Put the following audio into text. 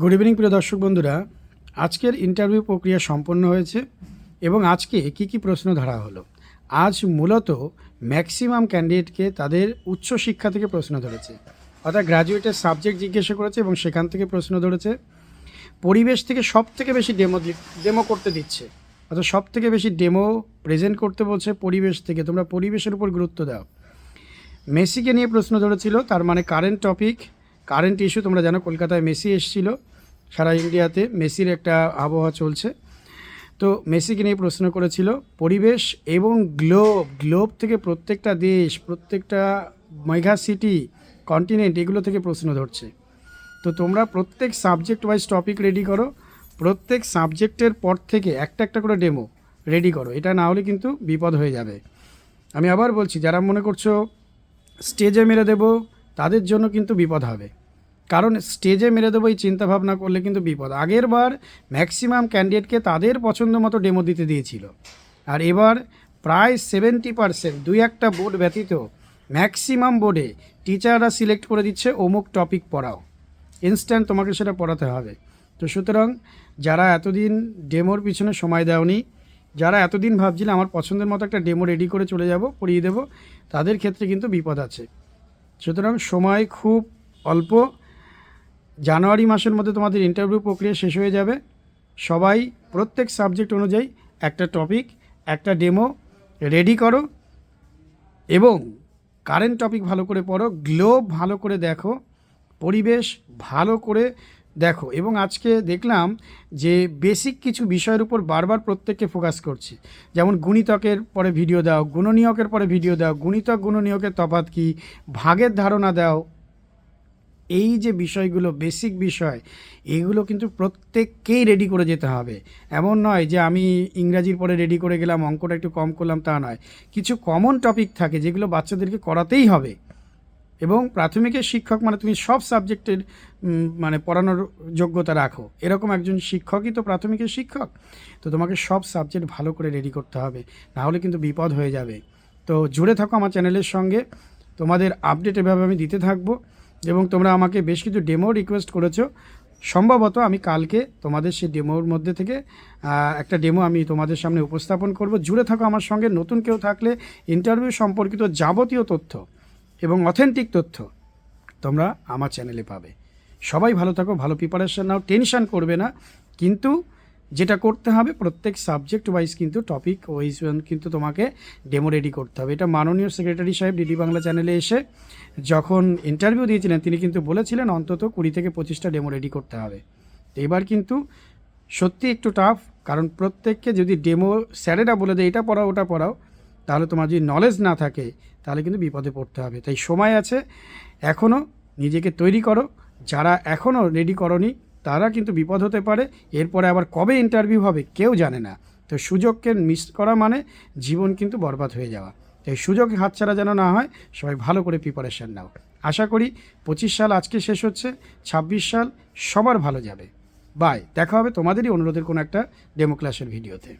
Good evening প্রিয় দর্শক বন্ধুরা। আজকের ইন্টারভিউ প্রক্রিয়া সম্পন্ন হয়েছে এবং আজকে কি কি প্রশ্ন ধরা হলো? আজ মূলত ম্যাক্সিমাম ক্যান্ডিডেটকে তাদের উচ্চ শিক্ষা থেকে প্রশ্ন ধরেছে। অর্থাৎ গ্রাজুয়েটের সাবজেক্ট জিজ্ঞাসা করেছে এবং সেখান থেকে প্রশ্ন ধরেছে। পরিবেশ থেকে সব থেকে বেশি ডেমো ডেমো করতে দিচ্ছে। অর্থাৎ সব থেকে বেশি ডেমো প্রেজেন্ট করতে বলছে পরিবেশ থেকে। তোমরা পরিবেশের উপর গুরুত্ব দাও। মেসিকে নিয়ে প্রশ্ন ধরেছিল, তার মানে কারেন্ট টপিক কারেন্ট ইস্যু, তোমরা জানো কলকাতায় মেসি এসেছিল, সারা ইন্ডিয়াতে মেসির একটা আবহাওয়া চলছে। তো মেসিকে নিয়ে প্রশ্ন করেছিল, পরিবেশ এবং গ্লোব গ্লোব থেকে প্রত্যেকটা দেশ, প্রত্যেকটা মেঘা সিটি কন্টিনেন্ট এগুলো থেকে প্রশ্ন ধরছে। তো তোমরা প্রত্যেক সাবজেক্ট ওয়াইজ টপিক রেডি করো, প্রত্যেক সাবজেক্টের পর থেকে একটা একটা করে ডেমো রেডি করো, এটা না হলে কিন্তু বিপদ হয়ে যাবে। আমি আবার বলছি, যারা মনে করছ স্টেজে মেরে দেব, তাদের জন্য কিন্তু বিপদ হবে। কারণ স্টেজে মেরে দেবো এই চিন্তাভাবনা করলে কিন্তু বিপদ। আগের বার ম্যাক্সিমাম ক্যান্ডিডেটকে তাদের পছন্দ মতো ডেমো দিতে দিয়েছিল। আর এবার প্রায় সেভেন্টি পার্সেন্ট, দুই একটা বোর্ড ব্যতীত ম্যাক্সিমাম বোর্ডে টিচাররা সিলেক্ট করে দিচ্ছে অমুক টপিক পড়াও। ইনস্ট্যান্ট তোমাকে সেটা পড়াতে হবে। তো সুতরাং যারা এতদিন ডেমোর পিছনে সময় দেওনি, যারা এতদিন ভাবছিলে আমার পছন্দের মতো একটা ডেমো রেডি করে চলে যাব, পড়িয়ে দেবো, তাদের ক্ষেত্রে কিন্তু বিপদ আছে। সুতরাং সময় খুব অল্প। জানুয়ারি মাসের মধ্যে তোমাদের ইন্টারভিউ প্রক্রিয়া শেষ হয়ে যাবে। সবাই প্রত্যেক সাবজেক্ট অনুযায়ী একটা টপিক একটা ডেমো রেডি করো এবং কারেন্ট টপিক ভালো করে পড়ো গ্লোব ভালো করে দেখো, পরিবেশ ভালো করে দেখো। এবং আজকে দেখলাম যে বেসিক কিছু বিষয়ের উপর বারবার প্রত্যেককে ফোকাস করছি। যেমন গুণিতকের পরে ভিডিও দাও, গুণনীয়কের পরে ভিডিও দাও, গুণিতক, গুণনীয়কের তফাৎ কী, ভাগের ধারণা দাও এই যে বিষয়গুলো বেসিক বিষয়, এগুলো কিন্তু প্রত্যেককেই রেডি করে যেতে হবে। এমন নয় যে আমি ইংরাজির পরে রেডি করে গেলাম, অঙ্কটা একটু কম করলাম, তা নয়। কিছু কমন টপিক থাকে যেগুলো বাচ্চাদেরকে করাতেই হবে। এবং প্রাথমিকের শিক্ষক মানে তুমি সব সাবজেক্টের মানে পড়ানোর যোগ্যতা রাখো। এরকম একজন শিক্ষকই তো প্রাথমিকের শিক্ষক। তো তোমাকে সব সাবজেক্ট ভালো করে রেডি করতে হবে। নাহলে কিন্তু বিপদ হয়ে যাবে। তো জুড়ে থাকো আমার চ্যানেলের সঙ্গে। তোমাদের আপডেট এভাবে আমি দিতে থাকব। এবং তোমরা আমাকে বেশ কিছু ডেমো রিকোয়েস্ট করেছ। সম্ভবত আমি কালকে তোমাদের সেই ডেমোর মধ্যে থেকে একটা ডেমো আমি তোমাদের সামনে উপস্থাপন করব। জুড়ে থাকো আমার সঙ্গে, নতুন কেউ থাকলে ইন্টারভিউ সম্পর্কিত যাবতীয় তথ্য এবং অথেন্টিক তথ্য তোমরা আমার চ্যানেলে পাবে। সবাই ভালো থাকো, ভালো প্রিপারেশন নাও টেনশান করবে না। কিন্তু যেটা করতে হবে, প্রত্যেক সাবজেক্ট ওয়াইজ কিন্তু টপিক ওয়াইজ কিন্তু তোমাকে ডেমো রেডি করতে হবে। এটা মাননীয় সেক্রেটারি সাহেব ডিডি বাংলা চ্যানেলে এসে যখন ইন্টারভিউ দিয়েছিলেন, তিনি কিন্তু বলেছিলেন অন্তত কুড়ি থেকে পঁচিশটা ডেমো রেডি করতে হবে। তো এবার কিন্তু সত্যি একটু টাফ কারণ প্রত্যেককে যদি ডেমো স্যারেরা বলে দেয়, এটা পড়াও, ওটা পড়াও, তাহলে তোমার যদি নলেজ না থাকে, তাহলে কিন্তু বিপদে পড়তে হবে। তাই সময় আছে এখনও নিজেকে তৈরি করো। যারা এখনও রেডি করনি তারা কিন্তু বিপদ হতে পারে। এরপরে আবার কবে ইন্টারভিউ হবে কেউ জানে না। তো সুযোগকে মিস করা মানে জীবন কিন্তু বরবাদ হয়ে যাওয়া। এই সুযোগ হাতছাড়া যেন না হয়, সবাই ভালো করে প্রিপারেশান নাও। আশা করি পঁচিশ সাল আজকে শেষ হচ্ছে, ছাব্বিশ সাল সবার ভালো যাবে। বাই দেখা হবে তোমাদেরই অনুরোধের কোনো একটা ডেমো ক্লাসের ভিডিওতে